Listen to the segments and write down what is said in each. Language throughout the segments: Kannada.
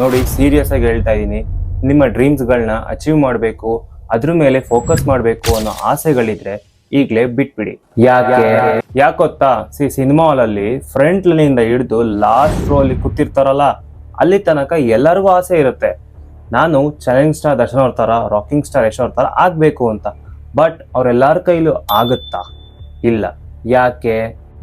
ನೋಡಿ ಸೀರಿಯಸ್ ಆಗಿ ಹೇಳ್ತಾ ಇದ್ದೀನಿ ನಿಮ್ಮ ಡ್ರೀಮ್ಸ್ಗಳನ್ನ ಅಚೀವ್ ಮಾಡಬೇಕು, ಅದ್ರ ಮೇಲೆ ಫೋಕಸ್ ಮಾಡಬೇಕು ಅನ್ನೋ ಆಸೆಗಳಿದ್ರೆ ಈಗಲೇ ಬಿಟ್ಬಿಡಿ. ಯಾಕೆ? ಯಾಕೊತ್ತಾ? ಸಿ ಸಿನಿಮಾ ಹಾಲಲ್ಲಿ ಫ್ರಂಟ್ ಲೈನಿಂದ ಹಿಡಿದು ಲಾಸ್ಟ್ ರೋ ಅಲ್ಲಿ ಕೂತಿರ್ತಾರಲ್ಲ, ಅಲ್ಲಿ ತನಕ ಎಲ್ಲರಿಗೂ ಆಸೆ ಇರುತ್ತೆ. ನಾನು ಚಾಲೆಂಜ್ ಸ್ಟಾರ್ ದರ್ಶನ್ ಅವ್ರ ಥರ ರಾಕಿಂಗ್ ಸ್ಟಾರ್ ಯಶ್ ಅವ್ರ ಥರ ಆಗಬೇಕು ಅಂತ. ಬಟ್ ಅವರೆಲ್ಲರ ಕೈಲೂ ಆಗುತ್ತಾ? ಇಲ್ಲ. ಯಾಕೆ?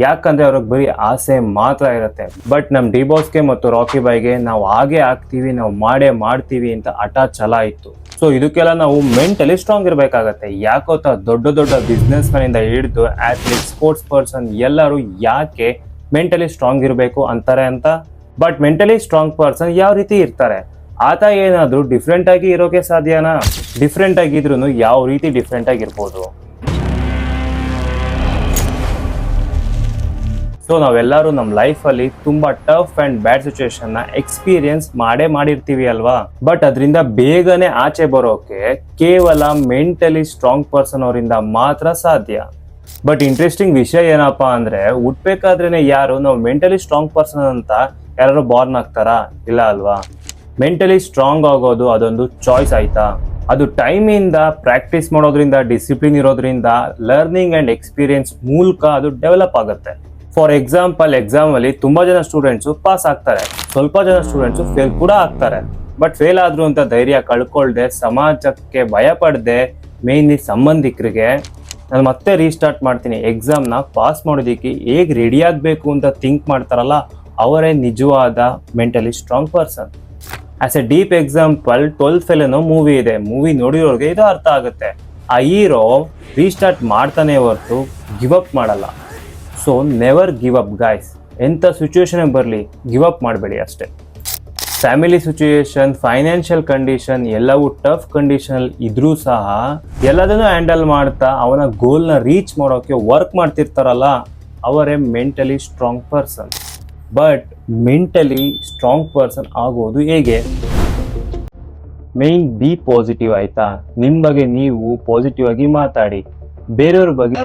ಯಾಕಂದ್ರೆ ಅವ್ರಿಗೆ ಬರೀ ಆಸೆ ಮಾತ್ರ ಇರುತ್ತೆ. ಬಟ್ ನಮ್ ಡಿ ಬಾಸ್ಗೆ ಮತ್ತು ರಾಕಿ ಬಾಯ್ಗೆ ನಾವು ಹಾಗೆ ಆಗ್ತೀವಿ, ನಾವು ಮಾಡೇ ಮಾಡ್ತೀವಿ ಅಂತ ಹಠ ಛಲ ಇತ್ತು. ಸೊ ಇದಕ್ಕೆಲ್ಲ ನಾವು ಮೆಂಟಲಿ ಸ್ಟ್ರಾಂಗ್ ಇರಬೇಕಾಗತ್ತೆ. ಯಾಕೋತ ದೊಡ್ಡ ದೊಡ್ಡ ಬಿಸ್ನೆಸ್ ಇಂದ ಹಿಡಿದು ಅಥ್ಲೀಟ್ ಸ್ಪೋರ್ಟ್ಸ್ ಪರ್ಸನ್ ಎಲ್ಲರೂ ಯಾಕೆ ಮೆಂಟಲಿ ಸ್ಟ್ರಾಂಗ್ ಇರಬೇಕು ಅಂತಾರೆ ಅಂತ? ಬಟ್ ಮೆಂಟಲಿ ಸ್ಟ್ರಾಂಗ್ ಪರ್ಸನ್ ಯಾವ ರೀತಿ ಇರ್ತಾರೆ? ಆತ ಏನಾದ್ರೂ ಡಿಫ್ರೆಂಟ್ ಆಗಿ ಇರೋಕೆ ಸಾಧ್ಯನಾ? ಡಿಫ್ರೆಂಟ್ ಆಗಿದ್ರು ಯಾವ ರೀತಿ ಡಿಫ್ರೆಂಟ್ ಆಗಿರ್ಬೋದು? ಸೊ ನಾವೆಲ್ಲರೂ ನಮ್ಮ ಲೈಫಲ್ಲಿ ತುಂಬಾ ಟಫ್ ಅಂಡ್ ಬ್ಯಾಡ್ ಸಿಚುವೇಶನ್ನ ಎಕ್ಸ್ಪೀರಿಯನ್ಸ್ ಮಾಡೇ ಮಾಡಿರ್ತೀವಿ ಅಲ್ವಾ? ಬಟ್ ಅದರಿಂದ ಬೇಗನೆ ಆಚೆ ಬರೋಕೆ ಕೇವಲ ಮೆಂಟಲಿ ಸ್ಟ್ರಾಂಗ್ ಪರ್ಸನ್ ಅವರಿಂದ ಮಾತ್ರ ಸಾಧ್ಯ. ಬಟ್ ಇಂಟ್ರೆಸ್ಟಿಂಗ್ ವಿಷಯ ಏನಪ್ಪಾ ಅಂದ್ರೆ ಹುಟ್ಬೇಕಾದ್ರೇನೆ ಯಾರು ನಾವು ಮೆಂಟಲಿ ಸ್ಟ್ರಾಂಗ್ ಪರ್ಸನ್ ಅಂತ ಯಾರು ಬಾರ್ನ್ ಆಗ್ತಾರಾ? ಇಲ್ಲ ಅಲ್ವಾ? ಮೆಂಟಲಿ ಸ್ಟ್ರಾಂಗ್ ಆಗೋದು ಅದೊಂದು ಚಾಯ್ಸ್ ಆಯ್ತಾ? ಅದು ಟೈಮಿಂದ ಪ್ರಾಕ್ಟೀಸ್ ಮಾಡೋದ್ರಿಂದ ಡಿಸಿಪ್ಲಿನ್ ಇರೋದ್ರಿಂದ ಲರ್ನಿಂಗ್ ಅಂಡ್ ಎಕ್ಸ್ಪೀರಿಯನ್ಸ್ ಮೂಲಕ ಅದು ಡೆವಲಪ್ ಆಗುತ್ತೆ. ಫಾರ್ ಎಕ್ಸಾಂಪಲ್ ಎಕ್ಸಾಮ್ ಅಲ್ಲಿ ತುಂಬಾ ಜನ ಸ್ಟೂಡೆಂಟ್ಸ್ ಪಾಸ್ ಆಗ್ತಾರೆ. ಸ್ವಲ್ಪ ಜನ ಸ್ಟೂಡೆಂಟ್ಸ್ ಫೇಲ್ ಕೂಡ ಆಗ್ತಾರೆ. ಬಟ್ ಫೇಲ್ ಆದ್ರು ಅಂತ ಧೈರ್ಯ ಕಳ್ಕೊಳ್ದೆ, ಸಮಾಜಕ್ಕೆ ಭಯ ಪಡದೆ ಮೇನ್ಲಿ ಸಂಬಂಧಿಕರಿಗೆ, ನಾನು ಮತ್ತೆ ರೀಸ್ಟಾರ್ಟ್ ಮಾಡ್ತೀನಿ. ಎಕ್ಸಾಮ್ನ ಪಾಸ್ ಮಾಡೋದಕ್ಕೆ ಹೇಗೆ ರೆಡಿ ಆಗಬೇಕು ಅಂತ ಥಿಂಕ್ ಮಾಡ್ತಾರಲ್ಲ, ಅವರೇ ನಿಜವಾದ mentally strong person as a deep example twelfth fail ಅನ್ನೋ ಮೂವಿ ಇದೆ. ಮೂವಿ ನೋಡಿರೋರಿಗೆ ಇದು ಅರ್ಥ ಆಗುತ್ತೆ. ಆ ಹೀರೋ ರೀಸ್ಟಾರ್ಟ್ ಮಾಡ್ತಾನೆ ಹೊರತು ಗಿವ್ ಅಪ್ ಮಾಡಲ್ಲ. So never give up guys ಎಂಥ ಸಿಚುವೇಶನ್ ಬರಲಿ ಗಿವ್ ಅಪ್ ಮಾಡಬೇಡಿ ಅಷ್ಟೇ. ಫ್ಯಾಮಿಲಿ ಸಿಚುಯೇಷನ್ ಫೈನಾನ್ಷಿಯಲ್ ಕಂಡೀಷನ್ ಎಲ್ಲವೂ ಟಫ್ ಕಂಡೀಷನ್ ಇದ್ರೂ ಸಹ ಎಲ್ಲದನ್ನು ಹ್ಯಾಂಡಲ್ ಮಾಡ್ತಾ ಅವನ ಗೋಲ್ನ ರೀಚ್ ಮಾಡೋಕ್ಕೆ ವರ್ಕ್ ಮಾಡ್ತಿರ್ತಾರಲ್ಲ, ಅವರೇ mentally strong person but mentally strong person ಆಗೋದು ಹೇಗೆ? ಮೇನ್ ಬಿ ಪಾಸಿಟಿವ್ ಆಯ್ತಾ? ನಿಮ್ ಬಗ್ಗೆ ನೀವು ಪಾಸಿಟಿವ್ ಆಗಿ ಮಾತಾಡಿ. ಬೇರೆಯವ್ರ ಬಗ್ಗೆ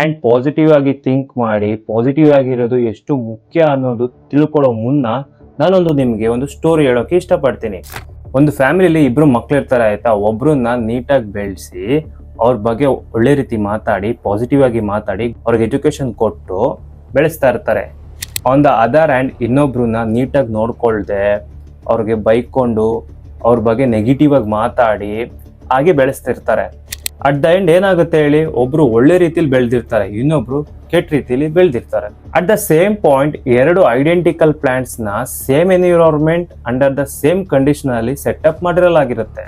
ಅಂಡ್ ಪಾಸಿಟಿವ್ ಆಗಿ ಥಿಂಕ್ ಮಾಡಿ ಪಾಸಿಟಿವ್ ಆಗಿರೋದು ಎಷ್ಟು ಮುಖ್ಯ ಅನ್ನೋದು ತಿಳ್ಕೊಳ್ಳೋ ಮುನ್ನ ನಾನೊಂದು ನಿಮಗೆ ಒಂದು ಸ್ಟೋರಿ ಹೇಳೋಕ್ಕೆ ಇಷ್ಟಪಡ್ತೀನಿ. ಒಂದು ಫ್ಯಾಮಿಲಿಲಿ ಇಬ್ಬರು ಮಕ್ಳು ಇರ್ತಾರೆ ಒಬ್ಬರನ್ನ ನೀಟಾಗಿ ಬೆಳೆಸಿ, ಅವ್ರ ಬಗ್ಗೆ ಒಳ್ಳೆ ರೀತಿ ಮಾತಾಡಿ ಪಾಸಿಟಿವ್ ಆಗಿ ಮಾತಾಡಿ, ಅವ್ರಿಗೆ ಎಜುಕೇಷನ್ ಕೊಟ್ಟು ಬೆಳೆಸ್ತಾ ಇರ್ತಾರೆ. ಆನ್ ದ ಅದರ್ ಆ್ಯಂಡ್ ಇನ್ನೊಬ್ರನ್ನ ನೀಟಾಗಿ ನೋಡ್ಕೊಳ್ದೆ, ಅವ್ರಿಗೆ ಬೈಕೊಂಡು, ಅವ್ರ ಬಗ್ಗೆ ನೆಗೆಟಿವ್ ಆಗಿ ಮಾತಾಡಿ, ಹಾಗೆ ಬೆಳೆಸ್ತಿರ್ತಾರೆ. ಅಟ್ ದ ಎಂಡ್ ಏನಾಗುತ್ತೆ ಹೇಳಿ, ಒಬ್ರು ಒಳ್ಳೆ ರೀತಿಲಿ ಬೆಳೆದಿರ್ತಾರೆ, ಇನ್ನೊಬ್ರು ಕೆಟ್ಟ ರೀತಿಲಿ ಬೆಳೆದಿರ್ತಾರೆ. ಅಟ್ ದ ಸೇಮ್ ಪಾಯಿಂಟ್ ಎರಡು identical ಪ್ಲಾಂಟ್ಸ್ನ same environment under the same condition ಅಲ್ಲಿ ಸೆಟಪ್ ಮಾಡಿರಲಾಗಿರುತ್ತೆ.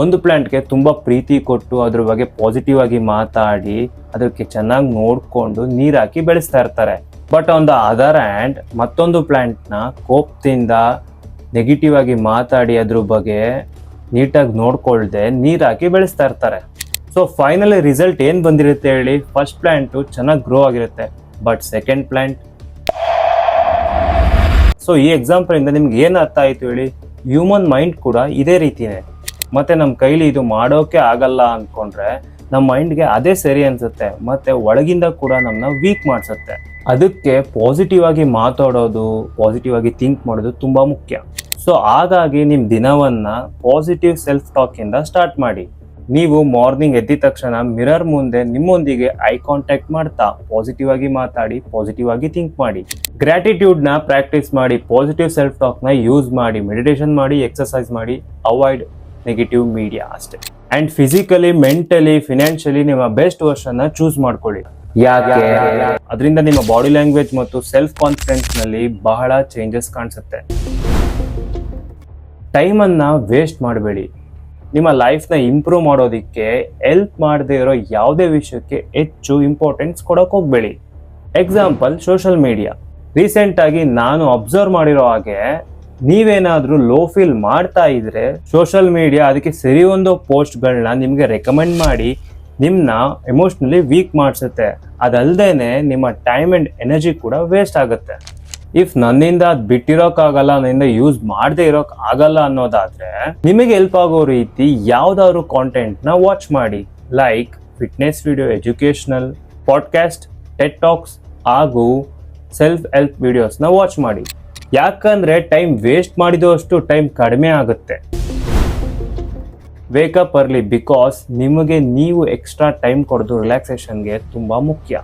ಒಂದು ಪ್ಲಾಂಟ್ಗೆ ತುಂಬಾ ಪ್ರೀತಿ ಕೊಟ್ಟು, ಅದ್ರ ಬಗ್ಗೆ ಪಾಸಿಟಿವ್ ಆಗಿ ಮಾತಾಡಿ, ಅದಕ್ಕೆ ಚೆನ್ನಾಗಿ ನೋಡ್ಕೊಂಡು ನೀರ್ ಹಾಕಿ ಬೆಳೆಸ್ತಾ ಇರ್ತಾರೆ. But on the other hand ಮತ್ತೊಂದು ಪ್ಲಾಂಟ್ನ ಕೋಪದಿಂದ ನೆಗೆಟಿವ್ ಆಗಿ ಮಾತಾಡಿ, ಅದ್ರ ಬಗ್ಗೆ ನೀಟಾಗಿ ನೋಡ್ಕೊಳ್ದೆ ನೀರ್ ಹಾಕಿ ಬೆಳೆಸ್ತಾ ಇರ್ತಾರೆ. ಸೊ ಫೈನಲಿ ರಿಸಲ್ಟ್ ಏನ್ ಬಂದಿರುತ್ತೆ ಹೇಳಿ? ಫಸ್ಟ್ ಪ್ಲ್ಯಾಂಟು ಚೆನ್ನಾಗಿ ಗ್ರೋ ಆಗಿರುತ್ತೆ ಬಟ್ ಸೆಕೆಂಡ್ ಪ್ಲಾಂಟ್ ಸೊ ಈ ಎಕ್ಸಾಂಪಲ್ ಇಂದ ನಿಮ್ಗೆ ಏನ್ ಅರ್ಥ ಆಯ್ತು ಹೇಳಿ? ಹ್ಯೂಮನ್ ಮೈಂಡ್ ಕೂಡ ಇದೇ ರೀತಿನೇ. ಮತ್ತೆ ನಮ್ಮ ಕೈಲಿ ಇದು ಮಾಡೋಕೆ ಆಗಲ್ಲ ಅನ್ಕೊಂಡ್ರೆ ನಮ್ಮ ಮೈಂಡ್ಗೆ ಅದೇ ಸರಿ ಅನ್ಸುತ್ತೆ, ಮತ್ತೆ ಒಳಗಿಂದ ಕೂಡ ನಮ್ಮನ್ನ ವೀಕ್ ಮಾಡಿಸುತ್ತೆ. ಅದಕ್ಕೆ ಪಾಸಿಟಿವ್ ಆಗಿ ಮಾತಾಡೋದು ಪಾಸಿಟಿವ್ ಆಗಿ ಥಿಂಕ್ ಮಾಡೋದು ತುಂಬಾ ಮುಖ್ಯ. ಸೊ ಹಾಗಾಗಿ ನಿಮ್ಮ ದಿನವನ್ನ ಪಾಸಿಟಿವ್ ಸೆಲ್ಫ್ ಟಾಕ್ ಇಂದ ಸ್ಟಾರ್ಟ್ ಮಾಡಿ. ನೀವು ಮಾರ್ನಿಂಗ್ ಎದ್ದ ತಕ್ಷಣ ಮಿರರ್ ಮುಂದೆ ನಿಮ್ಮೊಂದಿಗೆ ಐ ಕಾಂಟ್ಯಾಕ್ಟ್ ಮಾಡ್ತಾ ಪಾಸಿಟಿವ್ ಆಗಿ ಮಾತಾಡಿ ಪಾಸಿಟಿವ್ ಆಗಿ ಥಿಂಕ್ ಮಾಡಿ. ಗ್ರಾಟಿಟ್ಯೂಡ್ನ ಪ್ರಾಕ್ಟೀಸ್ ಮಾಡಿ ಪಾಸಿಟಿವ್ ಸೆಲ್ಫ್ ಟಾಕ್ನ ಯೂಸ್ ಮಾಡಿ ಮೆಡಿಟೇಷನ್ ಮಾಡಿ ಎಕ್ಸರ್ಸೈಸ್ ಮಾಡಿ ಅವಾಯ್ಡ್ ನೆಗೆಟಿವ್ ಮೀಡಿಯಾ ಅಷ್ಟೇ. ಅಂಡ್ ಫಿಸಿಕಲಿ ಮೆಂಟಲಿ ಫಿನಾನ್ಷಿಯಲಿ ನಿಮ್ಮ ಬೆಸ್ಟ್ ವರ್ಷನ್ನ ಚೂಸ್ ಮಾಡ್ಕೊಳ್ಳಿ. ಯಾಕೆ? ಅದರಿಂದ ನಿಮ್ಮ ಬಾಡಿ ಲ್ಯಾಂಗ್ವೇಜ್ ಮತ್ತು ಸೆಲ್ಫ್ ಕಾನ್ಫಿಡೆನ್ಸ್ನಲ್ಲಿ ಬಹಳ ಚೇಂಜಸ್ ಕಾಣಿಸುತ್ತೆ. ಟೈಮನ್ನು ವೇಸ್ಟ್ ಮಾಡಬೇಡಿ. ನಿಮ್ಮ ಲೈಫ್ನ ಇಂಪ್ರೂವ್ ಮಾಡೋದಕ್ಕೆ ಹೆಲ್ಪ್ ಮಾಡದೇ ಇರೋ ಯಾವುದೇ ವಿಷಯಕ್ಕೆ ಹೆಚ್ಚು ಇಂಪಾರ್ಟೆನ್ಸ್ ಕೊಡೋಕೆ ಹೋಗಬೇಡಿ. ಎಕ್ಸಾಂಪಲ್ ಸೋಷಿಯಲ್ ಮೀಡಿಯಾ ರೀಸೆಂಟಾಗಿ ನಾನು ಅಬ್ಸರ್ವ್ ಮಾಡಿರೋ ಹಾಗೆ, ನೀವೇನಾದರೂ ಲೋ ಫೀಲ್ ಮಾಡ್ತಾ ಇದ್ರೆ ಸೋಷಲ್ ಮೀಡಿಯಾ ಅದಕ್ಕೆ ಸರಿ ಒಂದು ಪೋಸ್ಟ್ಗಳನ್ನ ನಿಮಗೆ ರೆಕಮೆಂಡ್ ಮಾಡಿ ನಿಮ್ಮನ್ನ ಎಮೋಷ್ನಲಿ ವೀಕ್ ಮಾಡಿಸುತ್ತೆ. ಅದಲ್ದೇನೆ ನಿಮ್ಮ ಟೈಮ್ ಆ್ಯಂಡ್ ಎನರ್ಜಿ ಕೂಡ ವೇಸ್ಟ್ ಆಗುತ್ತೆ. ಇಫ್ ನನ್ನಿಂದ ಅದ್ ಬಿಟ್ಟಿರೋಕ್ಕಾಗಲ್ಲ, ನನ್ನಿಂದ ಯೂಸ್ ಮಾಡದೇ ಇರೋಕ್ ಆಗಲ್ಲ ಅನ್ನೋದಾದ್ರೆ, ನಿಮಗೆ ಹೆಲ್ಪ್ ಆಗೋ ರೀತಿ ಯಾವ್ದಾದ್ರು ನ ವಾಚ್ ಮಾಡಿ. Like fitness video educational podcast TED talks ಹಾಗೂ ಸೆಲ್ಫ್ ಹೆಲ್ಪ್ ವಿಡಿಯೋಸ್ನ ವಾಚ್ ಮಾಡಿ. ಯಾಕಂದ್ರೆ ಟೈಮ್ ವೇಸ್ಟ್ ಮಾಡಿದಷ್ಟು ಟೈಮ್ ಕಡಿಮೆ ಆಗುತ್ತೆ. ವೇಕಪ್ ಅರ್ಲಿ ಬಿಕಾಸ್ ನಿಮಗೆ ನೀವು ಎಕ್ಸ್ಟ್ರಾ ಟೈಮ್ ಕೊಡೋದು ರಿಲ್ಯಾಕ್ಸೇಷನ್ಗೆ ತುಂಬ ಮುಖ್ಯ.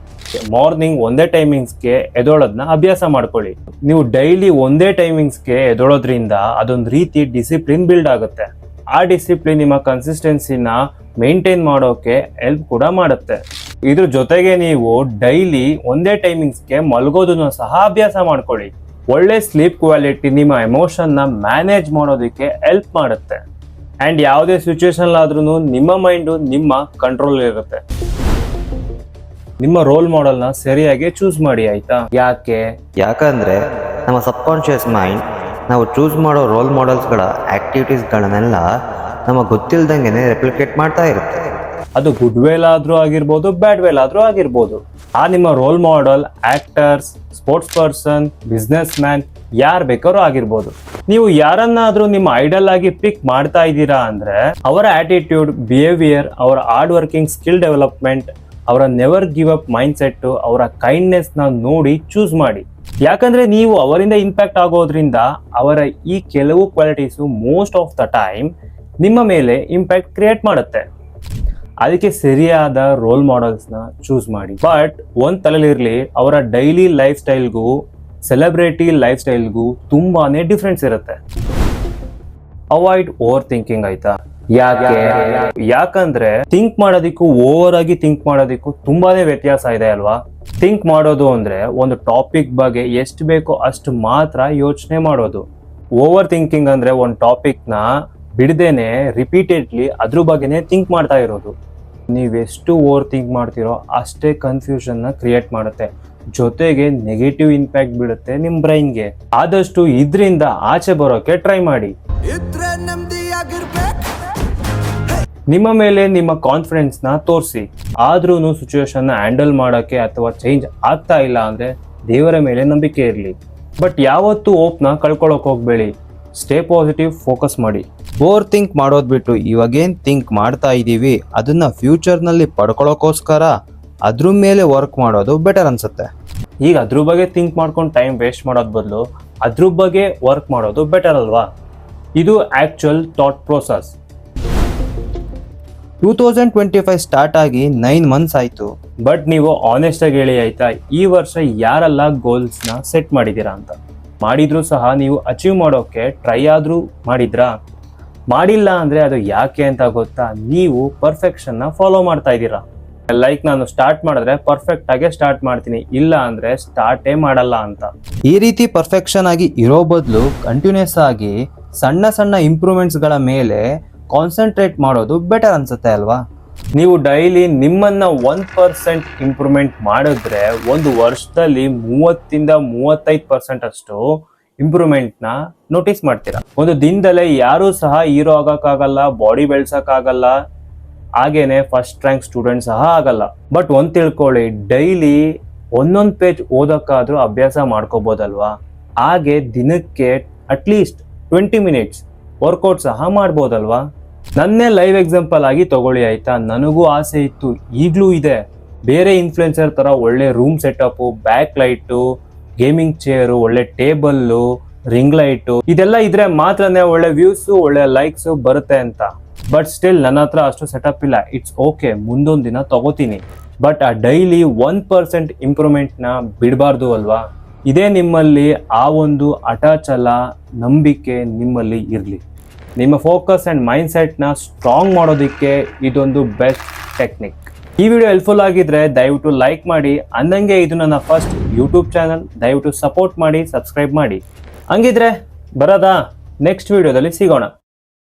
ಮಾರ್ನಿಂಗ್ ಒಂದೇ ಟೈಮಿಂಗ್ಸ್ಗೆ ಎದೊಳೋದನ್ನ ಅಭ್ಯಾಸ ಮಾಡ್ಕೊಳ್ಳಿ. ನೀವು ಡೈಲಿ ಒಂದೇ ಟೈಮಿಂಗ್ಸ್ಗೆ ಎದೊಳೋದ್ರಿಂದ ಅದೊಂದು ರೀತಿ ಡಿಸಿಪ್ಲಿನ್ ಬಿಲ್ಡ್ ಆಗುತ್ತೆ. ಆ ಡಿಸಿಪ್ಲಿನ್ ನಿಮ್ಮ ಕನ್ಸಿಸ್ಟೆನ್ಸಿನ ಮೇಂಟೈನ್ ಮಾಡೋಕೆ ಹೆಲ್ಪ್ ಕೂಡ ಮಾಡುತ್ತೆ. ಇದ್ರ ಜೊತೆಗೆ ನೀವು ಡೈಲಿ ಒಂದೇ ಟೈಮಿಂಗ್ಸ್ಗೆ ಮಲಗೋದನ್ನು ಸಹ ಅಭ್ಯಾಸ ಮಾಡ್ಕೊಳ್ಳಿ. ಒಳ್ಳೆ ಸ್ಲೀಪ್ ಕ್ವಾಲಿಟಿ ನಿಮ್ಮ ಎಮೋಷನ್ನ ಮ್ಯಾನೇಜ್ ಮಾಡೋದಕ್ಕೆ ಹೆಲ್ಪ್ ಮಾಡುತ್ತೆ. ಅಂಡ್ ಯಾವುದೇ ಸಿಚುವೇಶನ್ ಆದ್ರೂ ನಿಮ್ಮ ಮೈಂಡು ನಿಮ್ಮ ಕಂಟ್ರೋಲ್ ಇರುತ್ತೆ. ನಿಮ್ಮ ರೋಲ್ ಮಾಡೆಲ್ನ ಸರಿಯಾಗಿ ಚೂಸ್ ಮಾಡಿ ಆಯ್ತಾ? ಯಾಕೆ? ಯಾಕಂದರೆ ನಮ್ಮ ಸಬ್ಕಾನ್ಷಿಯಸ್ ಮೈಂಡ್ ನಾವು ಚೂಸ್ ಮಾಡೋ ರೋಲ್ ಮಾಡೆಲ್ಸ್ಗಳ ಆ್ಯಕ್ಟಿವಿಟೀಸ್ಗಳನ್ನೆಲ್ಲ ನಮಗೆ ಗೊತ್ತಿಲ್ದಂಗೆ ರೆಪ್ಲಿಕೇಟ್ ಮಾಡ್ತಾ ಇರುತ್ತೆ. ಅದು ಗುಡ್ ವೇಲ್ ಆದರೂ ಆಗಿರ್ಬೋದು ಬ್ಯಾಡ್ ವೇಲ್ ಆದರೂ ಆಗಿರ್ಬೋದು. ಆ ನಿಮ್ಮ role model actors sports person businessman ಯಾರ್ ಬೇಕಾದ್ರೂ ಆಗಿರ್ಬೋದು. ನೀವು ಯಾರನ್ನಾದ್ರೂ ನಿಮ್ಮ ಐಡಲ್ ಆಗಿ ಪಿಕ್ ಮಾಡ್ತಾ ಇದ್ದೀರಾ ಅಂದ್ರೆ, ಅವರ ಆಟಿಟ್ಯೂಡ್ ಬಿಹೇವಿಯರ್ ಅವರ ಹಾರ್ಡ್ ವರ್ಕಿಂಗ್ ಸ್ಕಿಲ್ ಡೆವಲಪ್ಮೆಂಟ್ ಅವರ never give up mindset ಅವರ ಕೈಂಡ್ನೆಸ್ನ ನೋಡಿ ಚೂಸ್ ಮಾಡಿ. ಯಾಕಂದ್ರೆ ನೀವು ಅವರಿಂದ ಇಂಪ್ಯಾಕ್ಟ್ ಆಗೋದ್ರಿಂದ ಅವರ ಈ ಕೆಲವು qualities most of the time ನಿಮ್ಮ ಮೇಲೆ ಇಂಪ್ಯಾಕ್ಟ್ ಕ್ರಿಯೇಟ್ ಮಾಡುತ್ತೆ. ಅದಕ್ಕೆ ಸರಿಯಾದ ರೋಲ್ ಮಾಡೆಲ್ಸ್ನ ಚೂಸ್ ಮಾಡಿ. ಬಟ್ ಒಂದ್ ತಲೆಲಿರ್ಲಿ ಅವರ ಡೈಲಿ ಲೈಫ್ ಸ್ಟೈಲ್ಗೂ ಸೆಲೆಬ್ರಿಟಿ ಲೈಫ್ ಸ್ಟೈಲ್ಗೂ ತುಂಬಾನೇ ಡಿಫ್ರೆನ್ಸ್ ಇರುತ್ತೆ. ಅವಾಯ್ಡ್ ಓವರ್ ಥಿಂಕಿಂಗ್ ಆಯ್ತಾ? ಯಾಕೆ? ಯಾಕಂದ್ರೆ ಥಿಂಕ್ ಮಾಡೋದಿಕ್ಕೂ ಓವರ್ ಆಗಿ ಥಿಂಕ್ ಮಾಡೋದಿಕ್ಕೂ ತುಂಬಾನೇ ವ್ಯತ್ಯಾಸ ಇದೆ ಅಲ್ವಾ? ಥಿಂಕ್ ಮಾಡೋದು ಅಂದ್ರೆ ಒಂದು ಟಾಪಿಕ್ ಬಗ್ಗೆ ಎಷ್ಟು ಬೇಕೋ ಅಷ್ಟು ಮಾತ್ರ ಯೋಚನೆ ಮಾಡೋದು. ಓವರ್ ಥಿಂಕಿಂಗ್ ಅಂದ್ರೆ ಒಂದು ಟಾಪಿಕ್ನ ಬಿಡದೇನೆ ರಿಪೀಟೆಡ್ಲಿ ಅದ್ರ ಬಗ್ಗೆನೇ ಥಿಂಕ್ ಮಾಡ್ತಾ ಇರೋದು. ನೀವೆಷ್ಟು ಓವರ್ ಥಿಂಕ್ ಮಾಡ್ತಿರೋ ಅಷ್ಟೇ ಕನ್ಫ್ಯೂಷನ್ನ ಕ್ರಿಯೇಟ್ ಮಾಡುತ್ತೆ. ಜೊತೆಗೆ ನೆಗೆಟಿವ್ ಇಂಪ್ಯಾಕ್ಟ್ ಬೀಳುತ್ತೆ ನಿಮ್ಮ ಬ್ರೈನ್ಗೆ ಆದಷ್ಟು ಇದರಿಂದ ಆಚೆ ಬರೋಕೆ ಟ್ರೈ ಮಾಡಿ. ನಿಮ್ಮ ಮೇಲೆ ನಿಮ್ಮ ಕಾನ್ಫಿಡೆನ್ಸ್ನ ತೋರಿಸಿ. ಆದ್ರೂ ಸಿಚುವೇಶನ್ನ ಹ್ಯಾಂಡಲ್ ಮಾಡೋಕೆ ಅಥವಾ ಚೇಂಜ್ ಆಗ್ತಾ ಇಲ್ಲ ಅಂದ್ರೆ ದೇವರ ಮೇಲೆ ನಂಬಿಕೆ ಇರಲಿ. ಬಟ್ ಯಾವತ್ತೂ ನ ಕಳ್ಕೊಳ್ಳೋಕೆ ಹೋಗ್ಬೇಡಿ. ಸ್ಟೇ ಪಾಸಿಟಿವ್ ಫೋಕಸ್ ಮಾಡಿ. ಓವರ್ ಥಿಂಕ್ ಮಾಡೋದು ಬಿಟ್ಟು ಇವಾಗೇನು ಥಿಂಕ್ ಮಾಡ್ತಾ ಇದ್ದೀವಿ ಅದನ್ನು ಫ್ಯೂಚರ್ನಲ್ಲಿ ಪಡ್ಕೊಳ್ಳೋಕ್ಕೋಸ್ಕರ ಅದ್ರ ಮೇಲೆ ವರ್ಕ್ ಮಾಡೋದು ಬೆಟರ್ ಅನ್ಸುತ್ತೆ. ಈಗ ಅದ್ರ ಬಗ್ಗೆ ಥಿಂಕ್ ಮಾಡ್ಕೊಂಡು ಟೈಮ್ ವೇಸ್ಟ್ ಮಾಡೋದ್ ಬದಲು ಅದ್ರ ಬಗ್ಗೆ ವರ್ಕ್ ಮಾಡೋದು ಬೆಟರ್ ಅಲ್ವಾ? ಇದು actual thought process two thousand twenty five start ಆಗಿ ನೈನ್ ಮಂತ್ಸ್ ಆಯಿತು. ಬಟ್ ನೀವು ಆನೆಸ್ಟಾಗಿ ಹೇಳಿ ಆಯ್ತಾ ಈ ವರ್ಷ ಯಾರೆಲ್ಲ ಗೋಲ್ಸ್ನ ಸೆಟ್ ಮಾಡಿದ್ದೀರಾ ಅಂತ? ಮಾಡಿದ್ರು ಸಹ ನೀವು ಅಚೀವ್ ಮಾಡೋಕ್ಕೆ ಟ್ರೈ ಆದರೂ ಮಾಡಿದ್ರಾ? ಮಾಡಿಲ್ಲ ಅಂದರೆ ಅದು ಯಾಕೆ ಅಂತ ಗೊತ್ತಾ? ನೀವು ಪರ್ಫೆಕ್ಷನ್ನ ಫಾಲೋ ಮಾಡ್ತಾ ಇದ್ದೀರಾ? ಲೈಕ್ ನಾನು ಸ್ಟಾರ್ಟ್ ಮಾಡಿದ್ರೆ ಪರ್ಫೆಕ್ಟ್ ಆಗಿ ಸ್ಟಾರ್ಟ್ ಮಾಡ್ತೀನಿ. ಇಲ್ಲ ಅಂದ್ರೆ ಸ್ಟಾರ್ಟೇ ಮಾಡಲ್ಲ ಅಂತ. ಈ ರೀತಿ ಪರ್ಫೆಕ್ಷನ್ ಆಗಿ ಇರೋ ಬದಲು ಕಂಟಿನ್ಯೂಸ್ ಆಗಿ ಸಣ್ಣ ಸಣ್ಣ ಇಂಪ್ರೂವ್ಮೆಂಟ್ಸ್ಗಳ ಮೇಲೆ ಕಾನ್ಸಂಟ್ರೇಟ್ ಮಾಡೋದು ಬೆಟರ್ ಅನ್ಸುತ್ತೆ ಅಲ್ವಾ? ನೀವು ಡೈಲಿ ನಿಮ್ಮನ್ನ ಒನ್ ಪರ್ಸೆಂಟ್ ಇಂಪ್ರೂವ್ಮೆಂಟ್ ಮಾಡಿದ್ರೆ ಒಂದು ವರ್ಷದಲ್ಲಿ ಮೂವತ್ತಿಂದ ಮೂವತ್ತೈದು ಪರ್ಸೆಂಟ್ ಅಷ್ಟು ಇಂಪ್ರೂವ್ಮೆಂಟ್ನ ನೋಟಿಸ್ ಮಾಡ್ತೀರಾ. ಒಂದು ದಿನದಲ್ಲೇ ಯಾರು ಸಹ ಹೀರೋ ಆಗಕ್ಕಾಗಲ್ಲ ಬಾಡಿ ಬೆಳ್ಸಕ್ಕಾಗಲ್ಲ ಹಾಗೇನೆ ಫಸ್ಟ್ ರ್ಯಾಂಕ್ ಸ್ಟೂಡೆಂಟ್ ಸಹ ಆಗಲ್ಲ. ಬಟ್ ಒಂದ್ ತಿಳ್ಕೊಳ್ಳಿ ಡೈಲಿ ಒಂದೊಂದು ಪೇಜ್ ಓದಕ್ಕಾದ್ರೂ ಅಭ್ಯಾಸ ಮಾಡ್ಕೋಬೋದಲ್ವಾ? ಹಾಗೆ ದಿನಕ್ಕೆ ಅಟ್ಲೀಸ್ಟ್ ಟ್ವೆಂಟಿ ಮಿನಿಟ್ಸ್ ವರ್ಕೌಟ್ ಸಹ ಮಾಡ್ಬೋದಲ್ವಾ? ನನ್ನೇ ಲೈವ್ ಎಕ್ಸಾಂಪಲ್ ಆಗಿ ತಗೊಳ್ಳಿ ಆಯ್ತಾ? ನನಗೂ ಆಸೆ ಇತ್ತು, ಈಗಲೂ ಇದೆ. ಬೇರೆ ಇನ್ಫ್ಲುಯೆನ್ಸರ್ ತರ ಒಳ್ಳೆ room setup back light gaming chair ಒಳ್ಳೆ ಟೇಬಲ್ಲು ರಿಂಗ್ ಲೈಟು ಇದೆಲ್ಲ ಇದ್ರೆ ಮಾತ್ರನೇ ಒಳ್ಳೆ ವ್ಯೂಸ್ ಒಳ್ಳೆ ಲೈಕ್ಸ್ ಬರುತ್ತೆ ಅಂತ. ಬಟ್ ಸ್ಟಿಲ್ ನನ್ನ ಹತ್ರ ಅಷ್ಟು ಸೆಟಪ್ ಇಲ್ಲ. ಇಟ್ಸ್ ಓಕೆ ಮುಂದೊಂದು ದಿನ ತಗೋತೀನಿ. ಬಟ್ ಆ ಡೈಲಿ ಒನ್ ಪರ್ಸೆಂಟ್ ಇಂಪ್ರೂವ್ಮೆಂಟ್ನ ಬಿಡಬಾರ್ದು ಅಲ್ವಾ? ಇದೇ ನಿಮ್ಮಲ್ಲಿ ಆ ಒಂದು ಅಟಾಚಲ ನಂಬಿಕೆ ನಿಮ್ಮಲ್ಲಿ ಇರಲಿ. ನಿಮ್ಮ ಫೋಕಸ್ ಆ್ಯಂಡ್ ಮೈಂಡ್ ಸೆಟ್ನ ಸ್ಟ್ರಾಂಗ್ ಮಾಡೋದಕ್ಕೆ ಇದೊಂದು ಬೆಸ್ಟ್ ಟೆಕ್ನಿಕ್ ಈ ವಿಡಿಯೋ ಹೆಲ್ಪ್ಫುಲ್ ಆಗಿದ್ರೆ ದಯವಿಟ್ಟು ಲೈಕ್ ಮಾಡಿ. ಅಂದಂಗೆ ಇದು ನನ್ನ ಫಸ್ಟ್ ಯೂಟ್ಯೂಬ್ ಚಾನಲ್ ದಯವಿಟ್ಟು ಸಪೋರ್ಟ್ ಮಾಡಿ ಸಬ್ಸ್ಕ್ರೈಬ್ ಮಾಡಿ. ಹಂಗಿದ್ರೆ ಬರೋದಾ? ನೆಕ್ಸ್ಟ್ ವಿಡಿಯೋದಲ್ಲಿ ಸಿಗೋಣ.